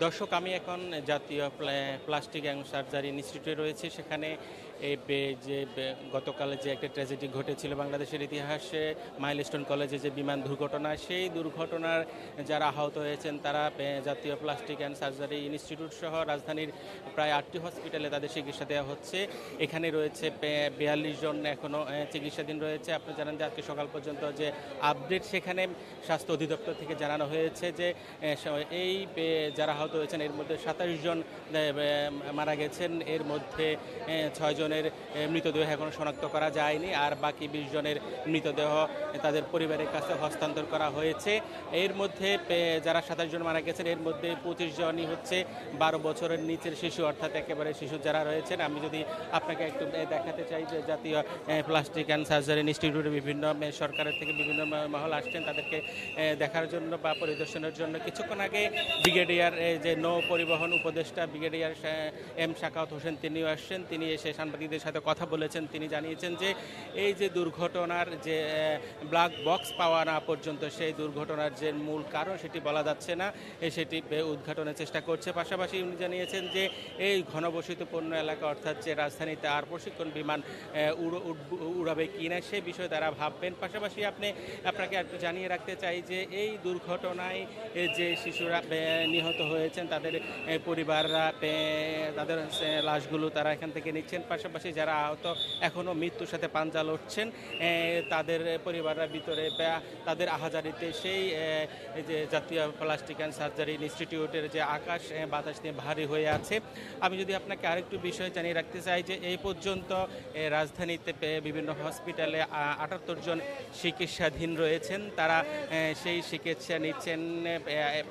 দর্শক, আমি এখন জাতীয় প্লা- প্লাস্টিক অ্যান্ড সার্জারি ইনস্টিটিউটে রয়েছে। সেখানে যে গতকালে যে একটা ট্র্যাজেডি ঘটেছিল বাংলাদেশের ইতিহাসে, মাইলস্টোন কলেজে যে বিমান দুর্ঘটনা, সেই দুর্ঘটনার যারা আহত হয়েছেন, তারা জাতীয় প্লাস্টিক অ্যান্ড সার্জারি ইনস্টিটিউট সহ রাজধানীর প্রায় আটটি হসপিটালে তাদের চিকিৎসা দেওয়া হচ্ছে। এখানে রয়েছে বিয়াল্লিশ জন এখনও চিকিৎসাধীন রয়েছে। আপনি জানেন যে আজকে সকাল পর্যন্ত যে আপডেট সেখানে স্বাস্থ্য অধিদপ্তর থেকে জানানো হয়েছে যে এই যারা আহত হয়েছেন। এর মধ্যে সাতাশ জন মারা গেছেন। এর মধ্যে ছয় জনের মৃতদেহ এখনও শনাক্ত করা যায়নি। আর বাকি বিশ জনের মৃতদেহ তাদের পরিবারের কাছে হস্তান্তর করা হয়েছে। এর মধ্যে যারা সাতাশ জন মারা গেছেন, এর মধ্যে পঁচিশ জনই হচ্ছে বারো বছরের নিচের শিশু, অর্থাৎ একেবারে শিশু যারা রয়েছেন। আমি যদি আপনাকে একটু দেখাতে চাই যে জাতীয় প্লাস্টিক অ্যান্ড সার্জারি ইনস্টিটিউটে বিভিন্ন সরকারের থেকে বিভিন্ন মহল আসছেন। তাদেরকে দেখার জন্য বা পরিদর্শনের জন্য কিছুক্ষণ আগে ব্রিগেডিয়ার যে নৌ পরিবহন উপদেষ্টা ব্রিগেডিয়ার এম শাকাউত হোসেন, তিনিও আসছেন। তিনি এসে সাংবাদিকদের সাথে কথা বলেছেন। তিনি জানিয়েছেন যে এই যে দুর্ঘটনার যে ব্ল্যাক বক্স পাওয়া না পর্যন্ত সেই দুর্ঘটনার যে মূল কারণ সেটি বলা যাচ্ছে না। সেটি উদ্ঘাটনের চেষ্টা করছে। পাশাপাশি উনি জানিয়েছেন যে এই ঘনবসতিপূর্ণ এলাকা অর্থাৎ যে রাজধানীতে আর প্রশিক্ষণ বিমান উড়ব- কি না সে বিষয়ে তারা ভাববেন। পাশাপাশি আপনি, আপনাকে জানিয়ে রাখতে চাই যে এই দুর্ঘটনায় যে শিশুরা নিহত নিহত হয়েছেন তাদের পরিবাররা তাদের লাশগুলো তারা এখান থেকে নিচ্ছেন। পাশাপাশি যারা আহত, এখনও মৃত্যুর সাথে পাঞ্জা লড়ছেন তাদের পরিবাররা ভিতরে তাদের আহাজারিতে সেই যে জাতীয় প্লাস্টিক অ্যান্ড সার্জারি ইনস্টিটিউটের যে আকাশ বাতাস নিয়ে ভারী হয়ে আছে। আমি যদি আপনাকে আরেকটু বিষয় জানিয়ে রাখতে চাই যে এই পর্যন্ত রাজধানীতে বিভিন্ন হসপিটালে আটাত্তর জন চিকিৎসাধীন রয়েছেন। তারা সেই চিকিৎসা নিচ্ছেন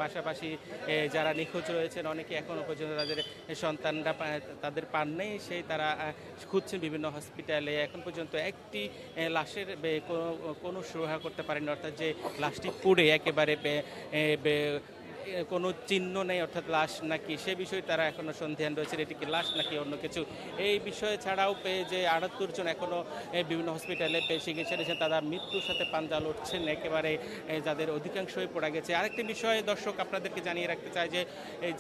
পাশাপাশি যারা নিখোঁজ রয়েছেন, অনেকে এখনও পর্যন্ত তাদের সন্তানরা তাদের পান নেই, সেই তারা খুঁজছেন বিভিন্ন হসপিটালে। এখন পর্যন্ত একটি লাশের কোনো- কোনো সুরাহা করতে পারেনি অর্থাৎ যে লাশটি পুড়ে একেবারে কোনো চিহ্ন নেই অর্থাৎ লাশ নাকি সে বিষয়ে তারা এখনও সন্ধান রয়েছে এটি কি লাশ নাকি অন্য কিছু? এই বিষয়ে ছাড়াও পেয়ে যে আটাত্তর জন এখনও এ, বিভিন্ন হসপিটালে পেয়ে চিকিৎসা নিয়েছেন তারা মৃত্যুর সাথে পাঞ্জা লড়ছেন একেবারে যাদের অধিকাংশই পড়া গেছে। আরেকটি বিষয়ে দর্শক আপনাদেরকে জানিয়ে রাখতে চাই যে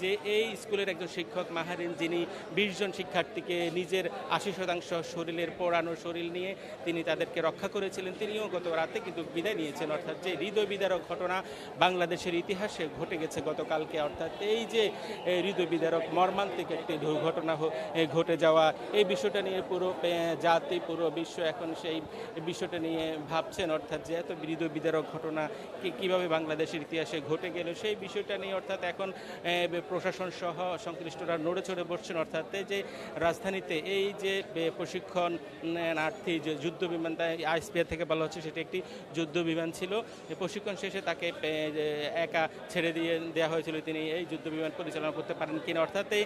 যে এই স্কুলের একজন শিক্ষক মাহারিন যিনি বিশ জন শিক্ষার্থীকে নিজের আশি শতাংশ শরীরের পোড়ানো শরীর নিয়ে তিনি তাদেরকে রক্ষা করেছিলেন তিনিও গত রাতে কিন্তু বিদায় নিয়েছেন। অর্থাৎ যে হৃদয় বিদারক ঘটনা বাংলাদেশের ইতিহাসে ঘটে গেছে গতকালকে অর্থাৎ এই যে হৃদয় বিদারক মর্মান্তিক একটি দুর্ঘটনা ঘটে যাওয়া এই বিষয়টা নিয়ে পুরো জাতি পুরো বিশ্ব এখন সেই বিষয়টা নিয়ে ভাবছেন অর্থাৎ যে এত হৃদয় বিদারক ঘটনা কীভাবে বাংলাদেশের ইতিহাসে ঘটে গেল সেই বিষয়টা নিয়ে অর্থাৎ এখন প্রশাসন সহ সংশ্লিষ্টরা নড়ে চড়ে বসছেন অর্থাৎ যে রাজধানীতে এই যে এ, প্রশিক্ষণ নার্থী যে যুদ্ধ বিমান আইসপিআর থেকে বলা হচ্ছে সেটি একটি যুদ্ধ বিমান ছিল। প্রশিক্ষণ শেষে তাকে একা ছেড়ে দিয়ে দেওয়া হয়েছিল, তিনি এই যুদ্ধ বিমান পরিচালনা করতে পারেন কিনা। অর্থাৎ এই-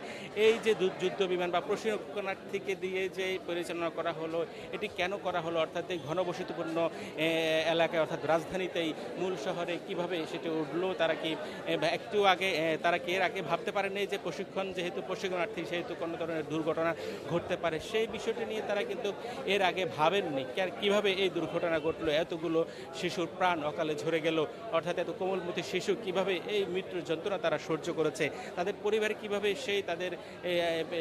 যে যুদ্ধ বিমান বা প্রশিক্ষণার্থীকে দিয়ে যে পরিচালনা করা হলো, এটি কেন করা হলো? অর্থাৎ এই ঘনবসতিপূর্ণ এলাকায়, অর্থাৎ রাজধানীতেই মূল শহরে কীভাবে সেটি উঠল, তারা কি একটু আগে তারা কি এর আগে ভাবতে পারেনি যে প্রশিক্ষণ যেহেতু প্রশিক্ষণার্থী, সেহেতু কোনো ধরনের দুর্ঘটনা ঘটতে পারে? সেই বিষয়টি নিয়ে তারা কিন্তু এর আগে ভাবেননি। কীভাবে এই দুর্ঘটনা ঘটলো? এতগুলো শিশুর প্রাণ অকালে ঝরে গেল। অর্থাৎ এত কোমলমতি শিশু কীভাবে এই মৃত্যুর যন্ত্রণা তারা সহ্য করেছে। তাদের পরিবারে কীভাবে সেই তাদের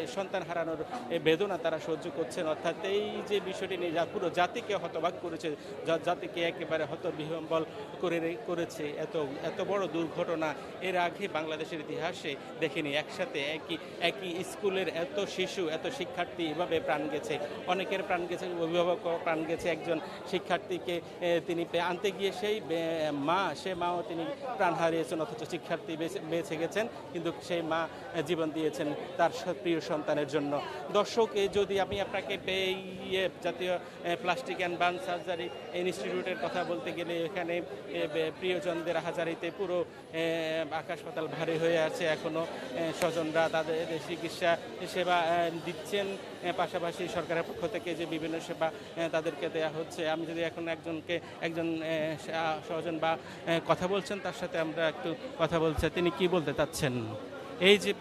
সন্তান হারানোর বেদনা তারা সহ্য করছেন? অর্থাৎ এই যে বিষয়টি নিয়ে যা পুরো জাতিকে হতবাক করেছে, যা- জাতিকে একেবারে হতবিহম্বল করে করেছে, এত এত বড় দুর্ঘটনা এর আগে বাংলাদেশের ইতিহাসে দেখিনি। একসাথে একই একই স্কুলের এত শিশু, এত শিক্ষার্থী এভাবে প্রাণ গেছে। অনেকের প্রাণ গেছে অভিভাবক প্রাণ গেছে। একজন শিক্ষার্থীকে তিনি আনতে গিয়ে সেই মা, সে মাও তিনি প্রাণ হারিয়েছেন, অথচ শিক্ষার্থী বেঁচে- গেছেন, কিন্তু সেই মা জীবন দিয়েছেন তার প্রিয় সন্তানের জন্য। দর্শক যদি আমি আপনাকে জাতীয় প্লাস্টিক অ্যান্ড বান সার্জারি ইনস্টিটিউটের কথা বলতে গেলে এখানে প্রিয়জনদের হাজারিতে পুরো আকাশ পাতাল ভারী হয়ে আছে এখনও স্বজনরা তাদের চিকিৎসা, সেবা দিচ্ছেন। পাশাপাশি সরকারের পক্ষ থেকে যে বিভিন্ন সেবা তাদেরকে দেয়া হচ্ছে। আমি যদি এখন একজনকে, একজন স্বজন বা কথা বলছেন, তার সাথে আমরা একটু কথা বলছি তিনি কি বলতে চাচ্ছেন? এই যে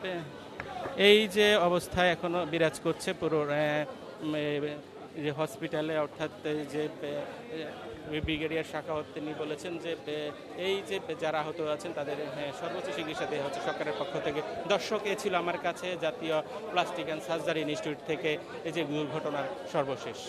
এই যে অবস্থায় এখনও বিরাজ করছে পুরো যে হসপিটালে অর্থাৎ যে ব্রিগেডিয়ার শাখাওয়াত তিনি বলেছেন যে এই যে যারা আহত আছেন তাদের হ্যাঁ, সর্বোচ্চ চিকিৎসা দেওয়া হচ্ছে সরকারের পক্ষ থেকে। দর্শক এ ছিল আমার কাছে জাতীয় প্লাস্টিক অ্যান্ড সার্জারি ইনস্টিটিউট থেকে এই যে দুর্ঘটনার সর্বশেষ।